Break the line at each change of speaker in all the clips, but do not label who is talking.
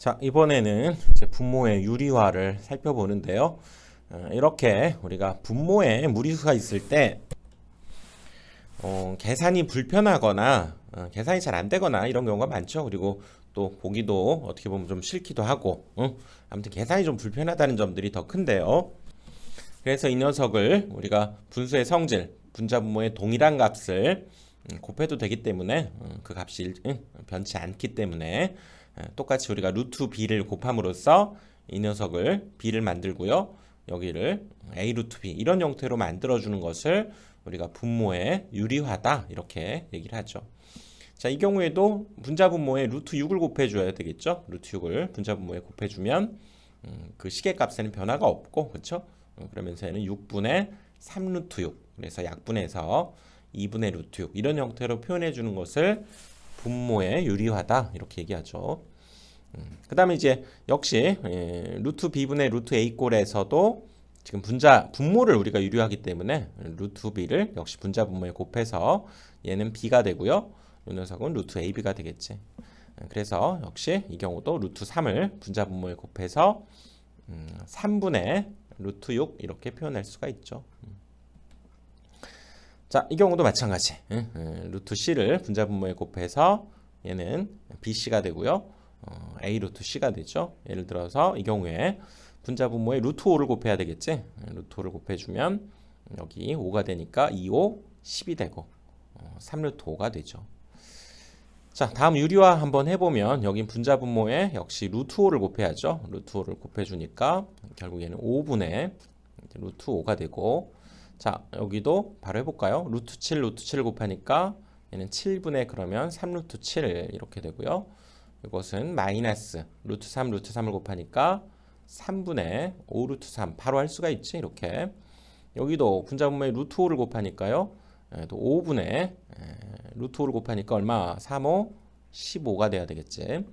자, 이번에는 이제 분모의 유리화를 살펴보는데요. 어, 이렇게 우리가 분모에 무리수가 있을 때 어, 계산이 불편하거나 어, 계산이 잘 안 되거나 이런 경우가 많죠. 그리고 또 보기도 어떻게 보면 좀 싫기도 하고 어? 아무튼 계산이 좀 불편하다는 점들이 더 큰데요. 그래서 이 녀석을 우리가 분수의 성질, 분자 분모의 동일한 값을 음, 곱해도 되기 때문에 어, 그 값이 일- 응, 변치 않기 때문에 어, 똑같이 우리가 루트 b를 곱함으로써 이 녀석을 b를 만들고요. 여기를 a 루트 b 이런 형태로 만들어주는 것을 우리가 분모의 유리화다 이렇게 얘기를 하죠. 자, 이 경우에도 분자 분모에 루트 6을 곱해줘야 되겠죠. 루트 6을 분자 분모에 곱해주면 음, 그 시계값에는 변화가 없고 그렇죠. 어, 그러면서 얘는 6분의 3 루트 6 그래서 약분해서 2분의 루트 6 이런 형태로 표현해 주는 것을 분모의 유리화다 이렇게 얘기하죠. 그 다음에 이제 역시 예, 루트 b분의 루트 a 꼴에서도 지금 분자 분모를 우리가 유리하기 때문에 루트 b를 역시 분자 분모에 곱해서 얘는 b가 되고요. 이 녀석은 루트 ab가 되겠지. 예, 그래서 역시 이 경우도 루트 3을 분자 분모에 곱해서 음, 3분의 루트 6 이렇게 표현할 수가 있죠. 음. 자, 이 경우도 마찬가지. 응? 응, 루트 c를 분자 분모에 곱해서 얘는 bc가 되고요. 어, a 루트 c가 되죠. 예를 들어서 이 경우에 분자 분모에 루트 5를 곱해야 되겠지. 응, 루트 5를 곱해주면 여기 5가 되니까 2, 5, 10이 되고 어, 3 루트 5가 되죠. 자, 다음 유리화 한번 해보면 여긴 분자 분모에 역시 루트 5를 곱해야죠. 루트 5를 곱해주니까 결국 얘는 5분의 루트 5가 되고 자, 여기도 바로 해볼까요? 루트 7, 루트 7을 곱하니까 얘는 7분의 그러면 3 루트 7 이렇게 되고요. 이것은 마이너스 루트 3, 루트 3을 곱하니까 3분의 5 루트 3 바로 할 수가 있지 이렇게 여기도 분자분모에 루트 5를 곱하니까요. 예, 또 5분의 예, 루트 5를 곱하니까 얼마? 3, 5, 15가 돼야 되겠지.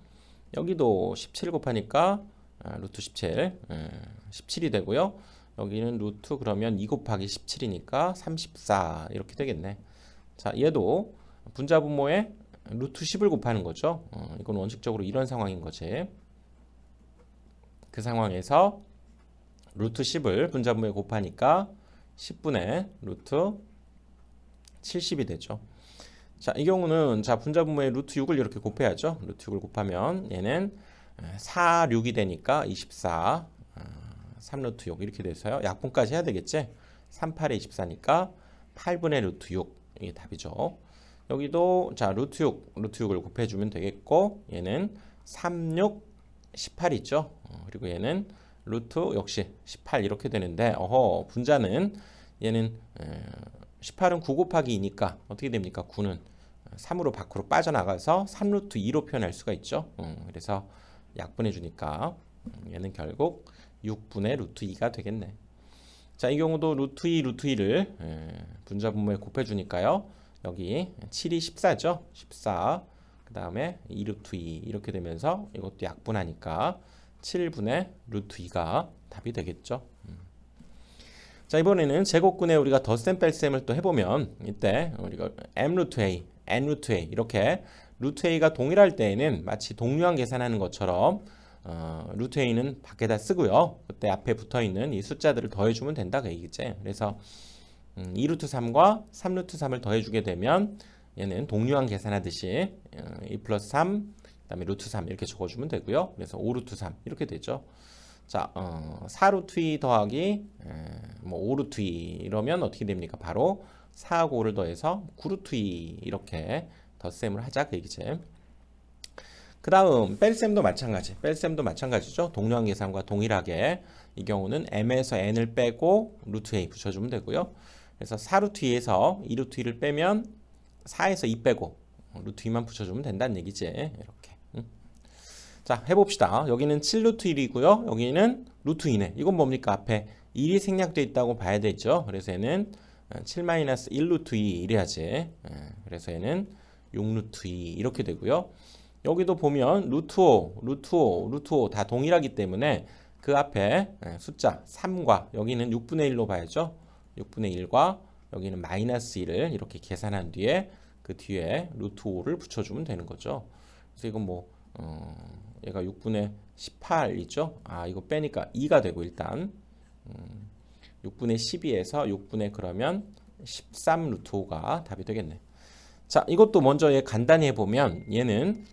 여기도 17 곱하니까 아, 루트 17, 예, 17이 되고요. 여기는 루트 그러면 2 곱하기 17이니까 34 이렇게 되겠네. 자, 얘도 분자 분모에 루트 10을 곱하는 거죠. 어, 이건 원칙적으로 이런 상황인 거지. 그 상황에서 루트 10을 분자 분모에 곱하니까 10분의 루트 70이 되죠. 자, 이 경우는 자 분자 분모에 루트 6을 이렇게 곱해야죠. 루트 6을 곱하면 얘는 4, 6이 되니까 24 3 루트 6 이렇게 돼서요. 약분까지 해야 되겠지? 3, 8에 24니까 8분의 루트 6 이게 답이죠. 여기도 자 루트 6, 루트 6을 곱해주면 되겠고 얘는 3, 6, 18이죠. 어, 그리고 얘는 루트 역시 18 이렇게 되는데 어허 분자는 얘는 에, 18은 9 곱하기 2니까 어떻게 됩니까? 9는 3으로 밖으로 빠져나가서 3루트 2로 표현할 수가 있죠. 음, 그래서 약분해 주니까 음, 얘는 결국 6분의 루트 2가 되겠네. 자, 이 경우도 루트 2, 루트 2를 분자 분모에 곱해 주니까요. 여기 7이 14죠. 14. 그 다음에 2 루트 2 이렇게 되면서 이것도 약분하니까 7분의 루트 2가 답이 되겠죠. 음. 자, 이번에는 제곱근에 우리가 덧셈 뺄셈을 또 해보면 이때 우리가 m 루트 a, n 루트 a 이렇게 루트 a가 동일할 때에는 마치 동류항 계산하는 것처럼 어, 루트 a는 밖에다 쓰고요. 그때 앞에 붙어 있는 이 숫자들을 더해주면 된다 그 얘기지. 그래서 음, 2 루트 3과 3 루트 3을 더해주게 되면 얘는 동류항 계산하듯이 어, 2 플러스 3 그 다음에 루트 3 이렇게 적어주면 되고요. 그래서 5 루트 3 이렇게 되죠. 자, 어, 4 루트 2 더하기 에, 뭐 5 루트 2 이러면 어떻게 됩니까? 바로 4하고 5를 더해서 9 루트 2 이렇게 덧셈을 하자 그 얘기지. 그 다음 뺄셈도 마찬가지. 뺄셈도 마찬가지죠. 동류항 계산과 동일하게 이 경우는 m에서 n을 빼고 루트 a 붙여주면 되고요. 그래서 4루트 2에서 2루트 2를 빼면 4에서 2 빼고 루트 2만 붙여주면 된다는 얘기지. 이렇게. 응? 자 해봅시다. 여기는 7루트 1이고요. 여기는 루트 2네. 이건 뭡니까? 앞에 1이 생략되어 있다고 봐야 되죠. 그래서 얘는 7-1 루트 2 이래야지. 그래서 얘는 6루트 2 이렇게 되고요 여기도 보면 루트 5, 루트 5, 루트 5 다 동일하기 때문에 그 앞에 예, 숫자 3과 여기는 6분의 1로 봐야죠. 6분의 1과 여기는 마이너스 1을 이렇게 계산한 뒤에 그 뒤에 루트 5를 붙여주면 되는 거죠. 그래서 이건 뭐 어, 얘가 6분의 18이죠. 아, 이거 빼니까 2가 되고 일단 음, 6분의 12에서 6분의 그러면 13 루트 5가 답이 되겠네. 자, 이것도 먼저 얘 간단히 해보면 얘는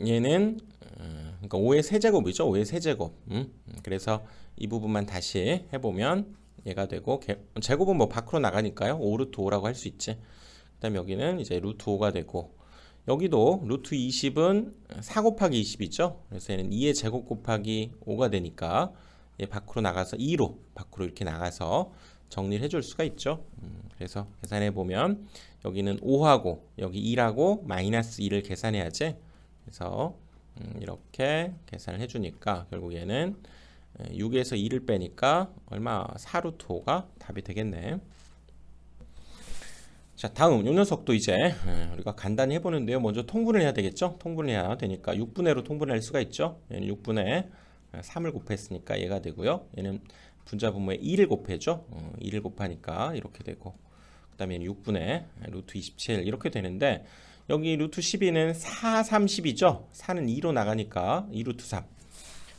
얘는 어, 그러니까 5의 세제곱이죠. 5의 세제곱. 음? 그래서 이 부분만 다시 해보면 얘가 되고 개- 제곱은 뭐 밖으로 나가니까요. 5 루트 5라고 할 수 있지. 그 다음 여기는 이제 루트 5가 되고 여기도 루트 20은 4 곱하기 20이죠. 그래서 얘는 2의 제곱 곱하기 5가 되니까 얘 밖으로 나가서 2로 밖으로 이렇게 나가서 정리를 해줄 수가 있죠. 음, 그래서 계산해 보면 여기는 5하고 여기 2라고 마이너스 2를 계산해야지. 그래서 음, 이렇게 계산을 해주니까 결국 얘는 6에서 2를 빼니까 얼마 4루트 5가 답이 되겠네. 자 다음 요 녀석도 이제 에, 우리가 간단히 해보는데요. 먼저 통분을 해야 되겠죠. 통분을 해야 되니까 6분의로 통분할 수가 있죠. 얘는 6분의 3을 곱했으니까 얘가 되고요. 얘는 분자분모에 2를 곱해죠. 어, 2를 곱하니까 이렇게 되고 그 다음에 6분의 루트 27 이렇게 되는데 여기 루트 12는 4, 30이죠. 4는 2로 나가니까 2루트 3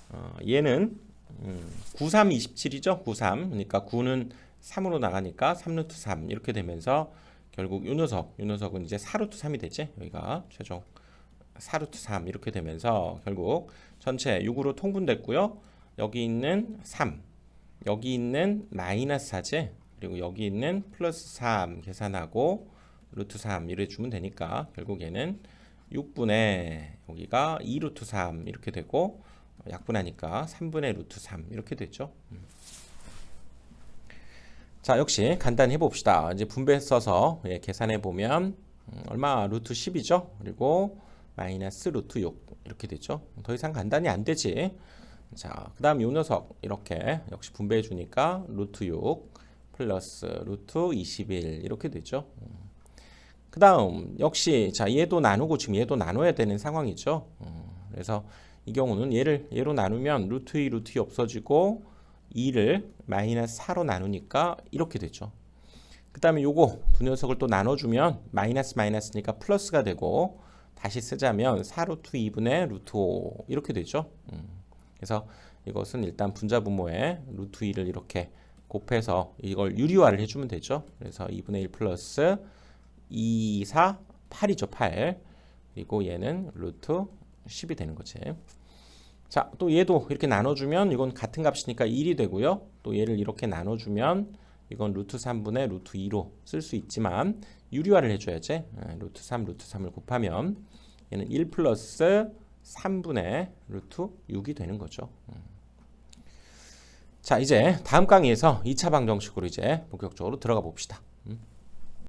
어, 얘는 음, 93, 27이죠. 93 그러니까 9는 3으로 나가니까 3루트 3 이렇게 되면서 결국 요 녀석, 요 녀석은 이제 4루트 3이 되지. 여기가 최종 4루트 3 이렇게 되면서 결국 전체 6으로 통분됐고요. 여기 있는 3, 여기 있는 마이너스 4제, 그리고 여기 있는 플러스 3 계산하고 루트 3 이래 주면 되니까 결국 얘는 6분의 여기가 2루트 3 이렇게 되고 약분하니까 3분의 루트 3 이렇게 됐죠. 음. 자 역시 간단히 해봅시다. 이제 분배 써서 예, 계산해 보면 음, 얼마 루트 10이죠. 그리고 마이너스 루트 6 이렇게 되죠. 더 이상 간단히 안 되지. 자 그 다음 요 녀석 이렇게 역시 분배해 주니까 루트 6 플러스 루트 21 이렇게 되죠. 그 다음 역시 자 얘도 나누고 지금 얘도 나눠야 되는 상황이죠. 어, 그래서 이 경우는 얘를 얘로 나누면 루트 2 루트 2 없어지고 2를 마이너스 4로 나누니까 이렇게 되죠. 그 다음에 요거 두 녀석을 또 나눠주면 마이너스 마이너스니까 플러스가 되고 다시 쓰자면 4 루트 2분의 루트 5 이렇게 되죠. 음, 그래서 이것은 일단 분자분모에 루트 2를 이렇게 곱해서 이걸 유리화를 해주면 되죠. 그래서 2분의 1 플러스 2, 4, 8이죠. 8. 그리고 얘는 루트 10이 되는 거지. 자, 또 얘도 이렇게 나눠주면 이건 같은 값이니까 1이 되고요. 또 얘를 이렇게 나눠주면 이건 루트 3분의 루트 2로 쓸 수 있지만 유리화를 해줘야지. 아, 루트 3, 루트 3을 곱하면 얘는 1 플러스 3분의 루트 6이 되는 거죠. 음. 자, 이제 다음 강의에서 2차 방정식으로 이제 본격적으로 들어가 봅시다. 음.